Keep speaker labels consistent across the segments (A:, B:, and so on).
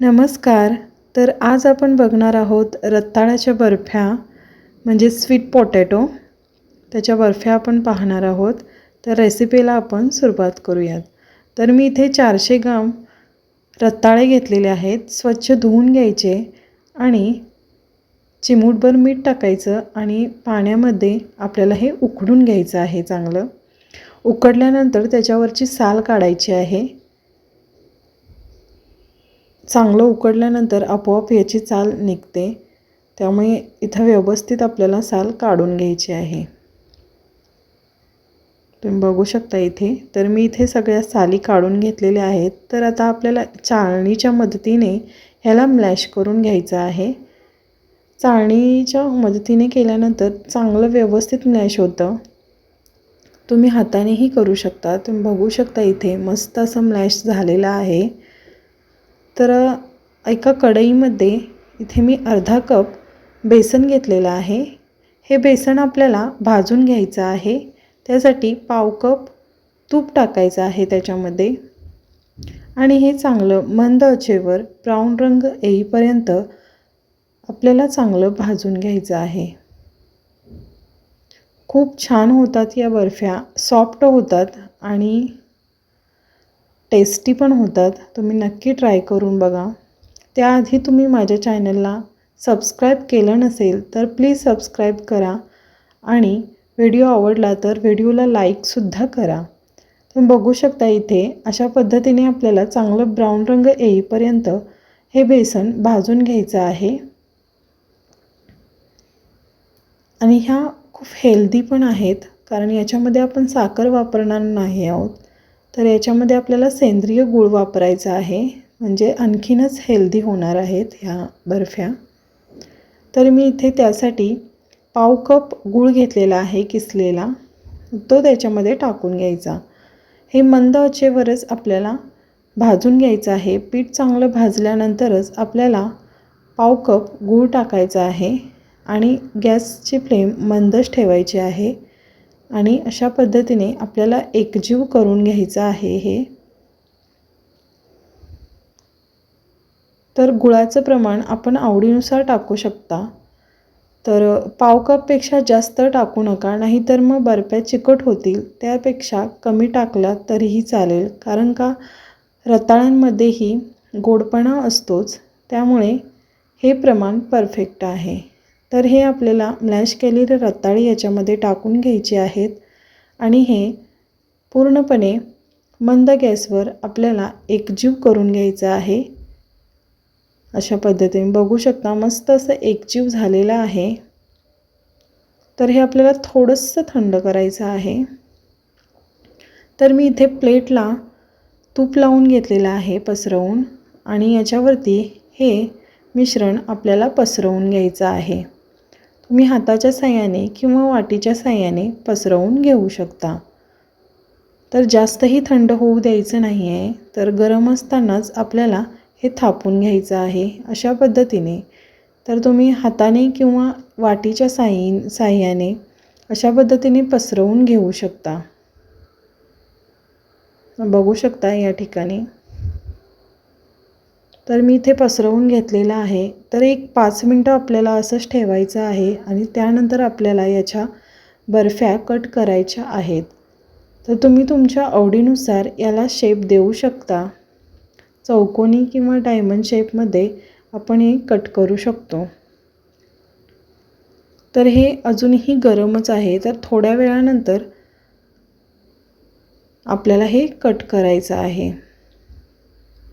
A: नमस्कार. तर आज आपण बघणार आहोत रताळ्याच्या बर्फ्या म्हणजे स्वीट पोटॅटो त्याच्या बर्फ्या आपण पाहणार आहोत. तर रेसिपीला आपण सुरुवात करूयात. तर मी इथे चारशे ग्राम रताळे घेतलेले आहेत. स्वच्छ धुवून घ्यायचे आणि चिमूटभर मीठ टाकायचं आणि पाण्यामध्ये आपल्याला हे उकडून घ्यायचं आहे चांगलं. उकडल्यानंतर त्याच्यावरची साल काढायची आहे. चांगलं उकडल्यानंतर आपोआप याची चाल निघते. त्यामुळे इथं व्यवस्थित आपल्याला साल काढून घ्यायची आहे. तुम्ही बघू शकता इथे. तर मी इथे सगळ्या साली काढून घेतलेल्या आहेत. तर आता आपल्याला चाळणीच्या मदतीने ह्याला मॅश करून घ्यायचं आहे. चाळणीच्या मदतीने केल्यानंतर चांगलं व्यवस्थित मॅश होतं. तुम्ही हातानेही करू शकता. तुम्ही बघू शकता इथे मस्त असं मॅश झालेलं आहे. तर एका कढईमध्ये इथे मी अर्धा कप बेसन घेतलेलं आहे. हे बेसन आपल्याला भाजून घ्यायचं आहे. त्यासाठी पाव कप तूप टाकायचं आहे त्याच्यामध्ये. आणि हे चांगलं मंद अचेवर ब्राऊन रंग येईपर्यंत आपल्याला चांगलं भाजून घ्यायचं आहे. खूप छान होतात या बर्फ्या सॉफ्ट होतात आणि टेस्टी पण होतात. तुम्ही नक्की ट्राय करून बघा. त्याआधी तुम्ही माझ्या चॅनलला सबस्क्राईब केलं नसेल तर प्लीज सबस्क्राईब करा आणि व्हिडिओ आवडला तर व्हिडिओला लाईकसुद्धा करा. तुम्ही बघू शकता इथे अशा पद्धतीने आपल्याला चांगलं ब्राऊन रंग येईपर्यंत हे बेसन भाजून घ्यायचं आहे. आणि ह्या खूप हेल्दी पण आहेत. कारण याच्यामध्ये आपण साखर वापरणार नाही आहोत. तर याच्यामध्ये आपल्याला सेंद्रिय गूळ वापरायचा आहे. म्हणजे आणखीनच हेल्दी होणार आहेत ह्या बर्फ्या. तर मी इथे त्यासाठी पाव कप गूळ घेतलेला आहे किसलेला. तो त्याच्यामध्ये टाकून घ्यायचा. हे मंद आचेवरच आपल्याला भाजून घ्यायचं आहे. पीठ चांगलं भाजल्यानंतरच आपल्याला पाव कप गूळ टाकायचा आहे. आणि गॅसची फ्लेम मंदच ठेवायची आहे. आणि अशा पद्धतीने आपल्याला एकजीव करून घ्यायचं आहे हे. तर गुळाचं प्रमाण आपण आवडीनुसार टाकू शकता. तर पाव कपपेक्षा जास्त टाकू नका नाहीतर मग बर्फ्या चिकट होतील. त्यापेक्षा कमी टाकला तरीही चालेल कारण का? रताळ्यांमध्येही गोडपणा असतोच त्यामुळे हे प्रमाण परफेक्ट आहे. तर हे आपल्याला मॅश केलेले रताळी याच्यामध्ये टाकून घ्यायचे आहेत. आणि हे पूर्णपणे मंद गॅसवर आपल्याला एकजीव करून घ्यायचं आहे. अशा पद्धतीने. बघू शकता मस्त असं एकजीव झालेलं आहे. तर हे आपल्याला थोडंसं थंड करायचं आहे. तर मी इथे प्लेटला तूप लावून घेतलेलं आहे पसरवून. आणि याच्यावरती हे मिश्रण आपल्याला पसरवून घ्यायचं आहे. तुम्ही हाताच्या साह्याने किंवा वाटीच्या साह्याने पसरवून घेऊ शकता. तर जास्तही थंड होऊ द्यायचं नाही आहे तर गरम असतानाच आपल्याला हे थापून घ्यायचं आहे अशा पद्धतीने. तर तुम्ही हाताने किंवा वाटीच्या साई साह्याने अशा पद्धतीने पसरवून घेऊ शकता. बघू शकता या ठिकाणी. तर मी इथे पसरवून घेतलेलं आहे. तर एक पाच मिनटं आपल्याला असंच ठेवायचं आहे आणि त्यानंतर आपल्याला याच्या बर्फ्या कट करायच्या आहेत. तर तुम्ही तुमच्या आवडीनुसार याला शेप देऊ शकता. चौकोनी किंवा डायमंड शेपमध्ये आपण हे कट करू शकतो. तर हे अजूनही गरमच आहे. तर थोड्या वेळानंतर आपल्याला हे कट करायचं आहे.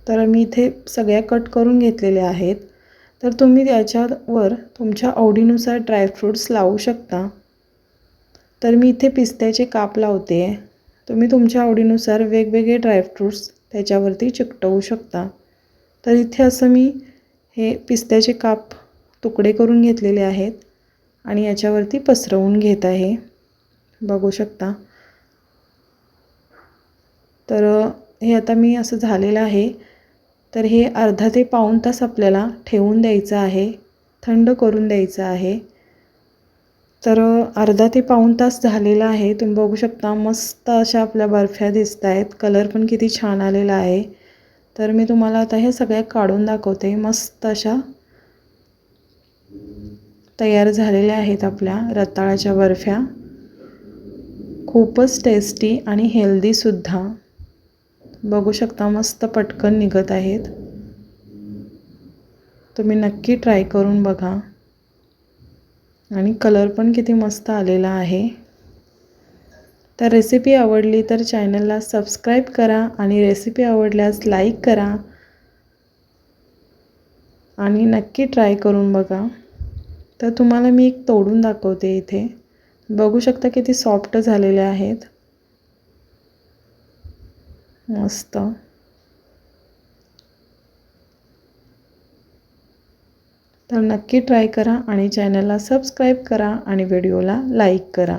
A: तर मी इथे सगळ्या कट करून घेतलेल्या आहेत. तर तुम्ही त्याच्यावर तुमच्या आवडीनुसार ड्रायफ्रूट्स लावू शकता. तर मी इथे पिस्त्याचे काप लावते. तुम्ही तुमच्या आवडीनुसार वेगवेगळे ड्रायफ्रूट्स त्याच्यावरती चिकटवू शकता. तर इथे असं मी हे पिस्त्याचे काप तुकडे करून घेतलेले आहेत आणि याच्यावरती पसरवून घेत आहे. बघू शकता. तर हे आता मी असं झालेलं आहे. तर हे अर्धा ते पाऊण तास आपल्याला ठेवून द्यायचं आहे थंड करून द्यायचं आहे. तर अर्धा ते पाऊण तास झालेला आहे. तुम्ही बघू शकता मस्त अशा आपल्या बर्फ्या दिसत आहेत. कलर पण किती छान आलेला आहे. तर मी तुम्हाला आता हे सगळ्या काढून दाखवते. मस्त अशा तयार झालेल्या आहेत आपल्या रताळ्याच्या बर्फ्या. खूपच टेस्टी आणि हेल्दीसुद्धा बघू शकता मस्त पटकन निघत आहेत. तुम्ही नक्की ट्राय करून बघा. आणि कलर पण किती मस्त आलेला आहे. तर रेसिपी आवडली तर चॅनलला सबस्क्राईब करा आणि रेसिपी आवडल्यास लाईक करा. आणि नक्की ट्राय करून बघा. तर तुम्हाला मी एक तोडून दाखवते इथे. बघू शकता किती सॉफ्ट झालेले आहेत. मस्त. तर नक्की ट्राय करा आणि चॅनलला सबस्क्राईब करा आणि व्हिडिओला लाईक करा.